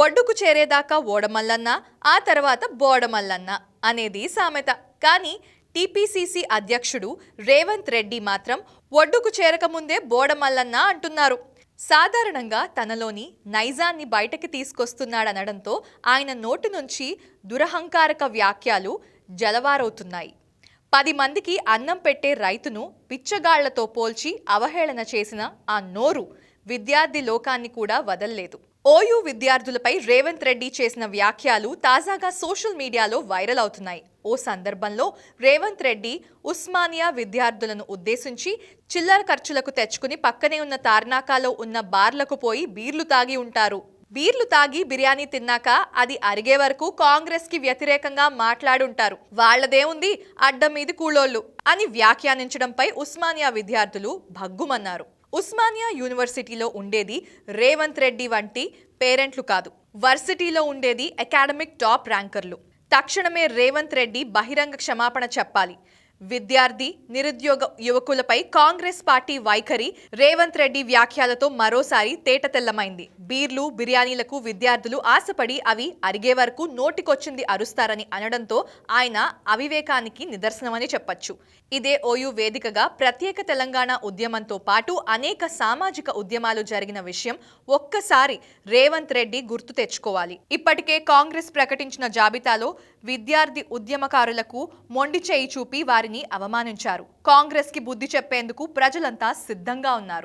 ఒడ్డుకు చేరేదాకా ఓడమల్లన్న ఆ తర్వాత బోడమల్లన్న అనేది సామెత. కానీ టీపీసీసీ అధ్యక్షుడు రేవంత్ రెడ్డి మాత్రం ఒడ్డుకు చేరకముందే బోడమల్లన్న అంటున్నారు. సాధారణంగా తనలోని నైజాన్ని బయటకి తీసుకొస్తున్నాడనడంతో ఆయన నోటి నుంచి దురహంకారక వ్యాఖ్యలు జలవారవుతున్నాయి. పది మందికి అన్నం పెట్టే రైతును పిచ్చగాళ్ళతో పోల్చి అవహేళన చేసిన ఆ నోరు విద్యార్థి లోకాన్ని కూడా వదల్లేదు. ఓయూ విద్యార్థులపై రేవంత్ రెడ్డి చేసిన వ్యాఖ్యలు తాజాగా సోషల్ మీడియాలో వైరల్ అవుతున్నాయి. ఓ సందర్భంలో రేవంత్ రెడ్డి ఉస్మానియా విద్యార్థులను ఉద్దేశించి చిల్లర ఖర్చులకు తెచ్చుకుని పక్కనే ఉన్న తార్నాకాలో ఉన్న బార్లకు పోయి బీర్లు తాగి ఉంటారు. బీర్లు తాగి బిర్యానీ తిన్నాక అది అరిగే వరకు కాంగ్రెస్కి వ్యతిరేకంగా మాట్లాడుంటారు. వాళ్ళదేముంది అడ్డం మీది కూలోళ్ళు అని వ్యాఖ్యానించడంపై ఉస్మానియా విద్యార్థులు భగ్గుమన్నారు. ఉస్మానియా యూనివర్సిటీలో ఉండేది రేవంత్ రెడ్డి వంటి పేరెంట్లు కాదు. వర్సిటీలో ఉండేది అకాడమిక్ టాప్ ర్యాంకర్లు. తక్షణమే రేవంత్ రెడ్డి బహిరంగ క్షమాపణ చెప్పాలి. విద్యార్థి నిరుద్యోగ యువకులపై కాంగ్రెస్ పార్టీ వైఖరి రేవంత్ రెడ్డి వ్యాఖ్యలతో మరోసారి తేటతెల్లమైంది బీర్లు బిర్యానీలకు విద్యార్థులు ఆశపడి అవి అరిగే వరకు నోటికొచ్చింది అరుస్తారని అనడంతో ఆయన అవివేకానికి నిదర్శనమని చెప్పొచ్చు. ఇదే ఓయూ వేదికగా ప్రత్యేక తెలంగాణ ఉద్యమంతో పాటు అనేక సామాజిక ఉద్యమాలు జరిగిన విషయం ఒక్కసారి రేవంత్ రెడ్డి గుర్తు తెచ్చుకోవాలి. ఇప్పటికే కాంగ్రెస్ ప్రకటించిన జాబితాలో విద్యార్థి ఉద్యమకారులకు మొండి చేయి చూపి వారిని అవమానించారు. కాంగ్రెస్కి బుద్ధి చెప్పేందుకు ప్రజలంతా సిద్ధంగా ఉన్నారు.